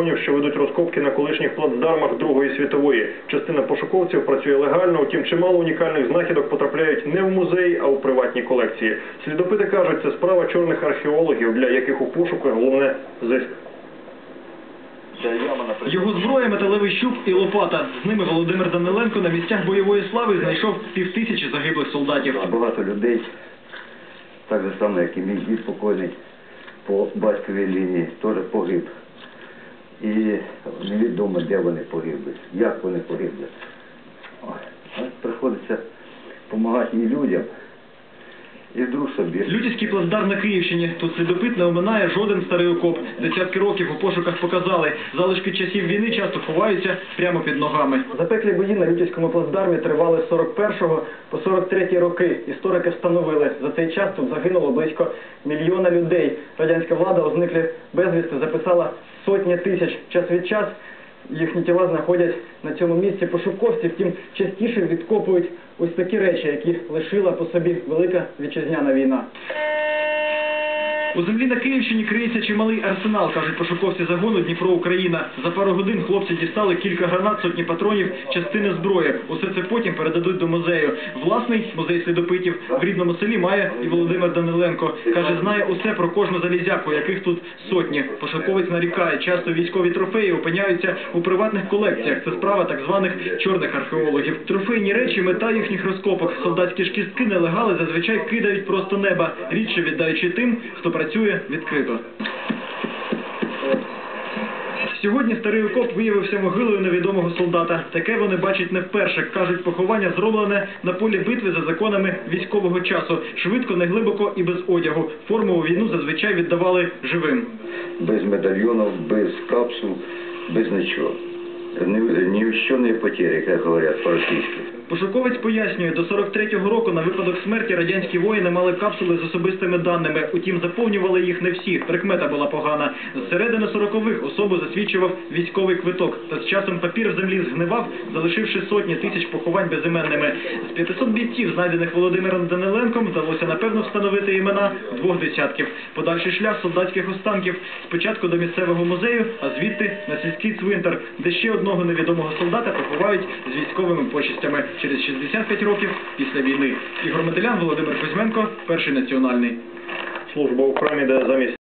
загонів, що ведуть розкопки на колишніх плацдармах Другої світової. Частина пошуковців працює легально, утім чимало унікальних знахідок потрапляють не в музеї, а у приватні колекції. Слідопити кажуть, це справа чорних археологів, для яких у пошуках головне зиск. Його зброя металевий щуп і лопата. З ними Володимир Даниленко на місцях бойової слави знайшов півтисячі загиблих солдатів. Багато людей, так же само, як і мій дід покойний по батьковій лінії, теж погиб. І невідомо, де вони погибли, як вони погибли. Приходиться допомагати людям, і друг собі. Лютівський плацдарм на Київщині. Тут слідопит не оминає жоден старий окоп. Десятки років у пошуках показали. Залишки часів війни часто ховаються прямо під ногами. Запеклі бої на Лютівському плацдармі тривали з 41 по 43 роки. Історики встановили, за цей час тут загинуло близько мільйона людей. Радянська влада у зниклі безвісти записала сотні тисяч. Час від час їхні тіла знаходять на цьому місці пошуковці, втім частіше відкопують ось такі речі, які лишила по собі велика вітчизняна війна. У землі на Київщині криється чималий арсенал, кажуть пошуковці загону Дніпро Україна. За пару годин хлопці дістали кілька гранат, сотні патронів, частини зброї. Усе це потім передадуть до музею. Власний музей слідопитів в рідному селі має і Володимир Даниленко. Каже, знає усе про кожну залізяку, яких тут сотні. Пошуковець нарікає, часто військові трофеї опиняються у приватних колекціях. Це справа так званих чорних археологів. Трофейні речі, мета їхніх розкопок. Солдатські ж кістки нелегали зазвичай кидають просто неба, рідше віддаючи тим, хто працює відкрито. Сьогодні старий окоп виявився могилою невідомого солдата. Таке вони бачать не вперше. Кажуть, поховання зроблене на полі битви за законами військового часу. Швидко, неглибоко і без одягу. Форму у війну зазвичай віддавали живим. Без медальйонів, без капсул, без нічого. Ні, ні що не потері, як говорять по-російськи. Пошуковець пояснює, до 43-го року на випадок смерті радянські воїни мали капсули з особистими даними. Утім, заповнювали їх не всі. Прикмета була погана. З середини 40-х особу засвідчував військовий квиток. Та з часом папір в землі згнивав, залишивши сотні тисяч поховань безіменними. З 500 бійців, знайдених Володимиром Даниленком, вдалося напевно встановити імена двох десятків. Подальший шлях солдатських останків спочатку до місцевого музею, а звідти на сільський цвинтар, де ще одного невідомого солдата поховають з військовими почестями через 65 років після війни. Ігор Метелян, Володимир Кузьменко, перший національний. Служба у храмі, де замість